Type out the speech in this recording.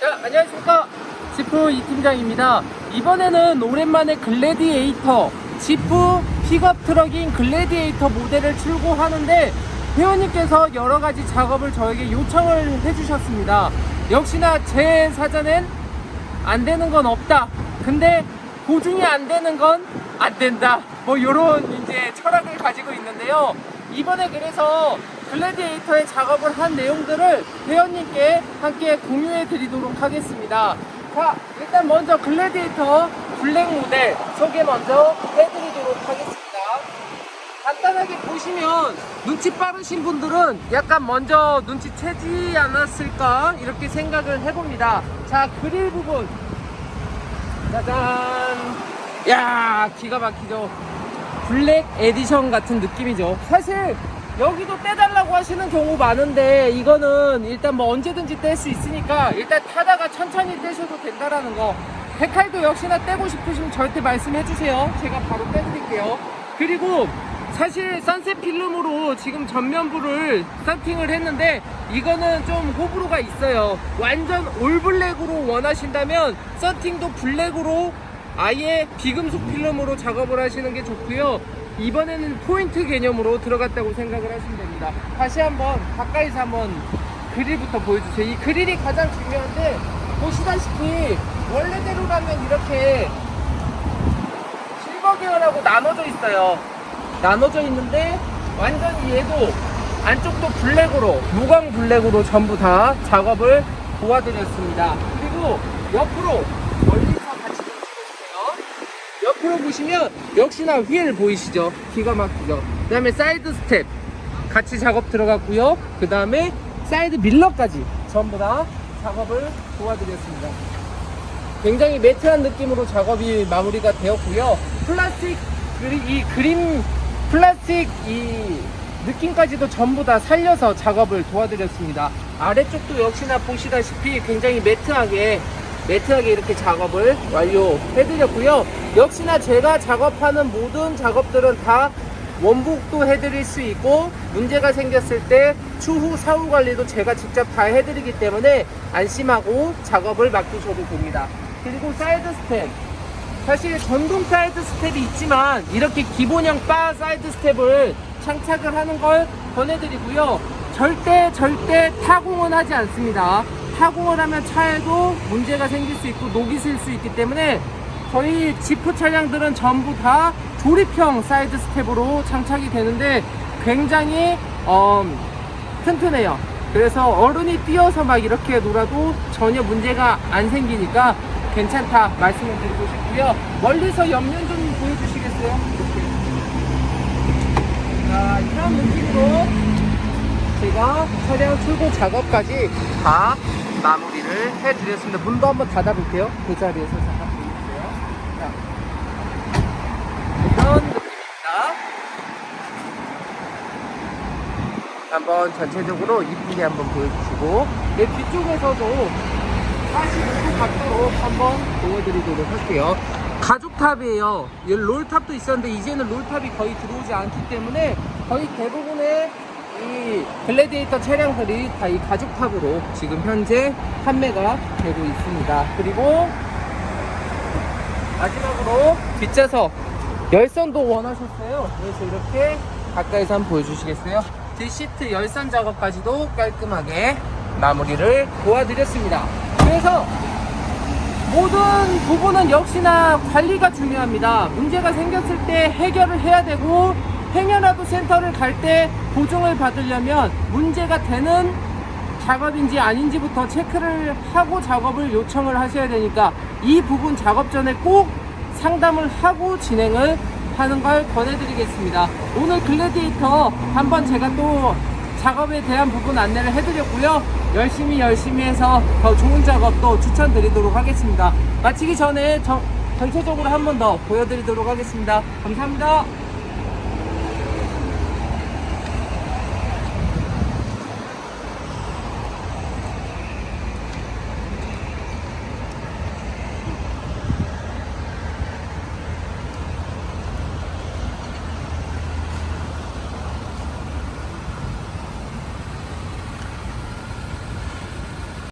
자, 안녕하십니까. 지프 이 팀장입니다. 이번에는 오랜만에 글래디에이터, 지프 픽업 트럭인 글래디에이터 모델을 출고하는데 회원님께서 여러 가지 작업을 저에게 요청을 해주셨습니다. 역시나 제 사전엔 안 되는 건 없다. 근데 보증이 안 되는 건 안 된다. 뭐 이런 이제 철학을 가지고 있는데요. 이번에 그래서 글래디에이터의 작업을 한 내용들을 회원님께 함께 공유해 드리도록 하겠습니다. 자, 일단 먼저 글래디에이터 블랙 모델 소개 먼저 해드리도록 하겠습니다. 간단하게 보시면 눈치 빠르신 분들은 약간 먼저 눈치 채지 않았을까 이렇게 생각을 해봅니다. 자, 그릴 부분 짜잔. 야, 기가 막히죠. 블랙 에디션 같은 느낌이죠. 사실 여기도 떼달라고 하시는 경우 많은데 이거는 일단 뭐 언제든지 뗄 수 있으니까 일단 타다가 천천히 떼셔도 된다라는 거. 백칼도 역시나 떼고 싶으시면 절대 말씀해 주세요. 제가 바로 떼드릴게요. 그리고 사실 선셋 필름으로 지금 전면부를 세팅을 했는데 이거는 좀 호불호가 있어요. 완전 올블랙으로 원하신다면 서팅도 블랙으로 아예 비금속 필름으로 작업을 하시는 게 좋고요. 이번에는 포인트 개념으로 들어갔다고 생각을 하시면 됩니다. 다시 한번 가까이서 한번 그릴부터 보여주세요. 이 그릴이 가장 중요한데 보시다시피 원래대로라면 이렇게 실버 계열하고 나눠져 있어요. 나눠져 있는데 완전히 얘도 안쪽도 블랙으로 무광 블랙으로 전부 다 작업을 도와드렸습니다. 그리고 옆으로 멀리서 같이 옆으로 보시면 역시나 휠 보이시죠? 기가 막히죠? 그 다음에 사이드 스텝 같이 작업 들어갔고요. 그 다음에 사이드 밀러까지 전부 다 작업을 도와드렸습니다. 굉장히 매트한 느낌으로 작업이 마무리가 되었고요. 플라스틱 그리, 이 그림 플라스틱 이 느낌까지도 전부 다 살려서 작업을 도와드렸습니다. 아래쪽도 역시나 보시다시피 굉장히 매트하게 매트하게 이렇게 작업을 완료해드렸고요. 역시나 제가 작업하는 모든 작업들은 다 원복도 해드릴 수 있고 문제가 생겼을 때 추후 사후 관리도 제가 직접 다 해드리기 때문에 안심하고 작업을 맡기셔도 됩니다. 그리고 사이드 스텝 사실 전동 사이드 스텝이 있지만 이렇게 기본형 바 사이드 스텝을 장착을 하는 걸 권해드리고요. 절대 절대 타공은 하지 않습니다. 타공을 하면 차에도 문제가 생길 수 있고 녹이 슬 수 있기 때문에 저희 지프 차량들은 전부 다 조립형 사이드 스텝으로 장착이 되는데 굉장히 어, 튼튼해요. 그래서 어른이 뛰어서 막 이렇게 놀아도 전혀 문제가 안 생기니까 괜찮다 말씀을 드리고 싶고요. 멀리서 옆면 좀 보여주시겠어요? 이렇게. 자, 이런 느낌으로 제가 차량 출고 작업까지 다 마무리를 해드렸습니다. 문도 한번 닫아볼게요. 그 자리에서 잠깐 보여주세요. 자, 이런 느낌입니다. 한번 전체적으로 이쁘게 한번 보여주시고 내 뒤쪽에서도 45도 각도로 한번 보여드리도록 할게요. 가죽탑이에요. 이 롤탑도 있었는데 이제는 롤탑이 거의 들어오지 않기 때문에 거의 대부분의 이 글래디에이터 차량들이 다 이 가죽탑으로 지금 현재 판매가 되고 있습니다. 그리고 마지막으로 뒷좌석 열선도 원하셨어요. 그래서 이렇게 가까이서 한번 보여주시겠어요? 뒷시트 열선 작업까지도 깔끔하게 마무리를 도와드렸습니다. 그래서 모든 부분은 역시나 관리가 중요합니다. 문제가 생겼을 때 해결을 해야 되고 행여라도 센터를 갈 때 보증을 받으려면 문제가 되는 작업인지 아닌지부터 체크를 하고 작업을 요청을 하셔야 되니까 이 부분 작업 전에 꼭 상담을 하고 진행을 하는 걸 권해드리겠습니다. 오늘 글래디에이터 한번 제가 또 작업에 대한 부분 안내를 해드렸고요. 열심히 열심히 해서 더 좋은 작업도 추천드리도록 하겠습니다. 마치기 전에 저- 전체적으로 한 번 더 보여드리도록 하겠습니다. 감사합니다.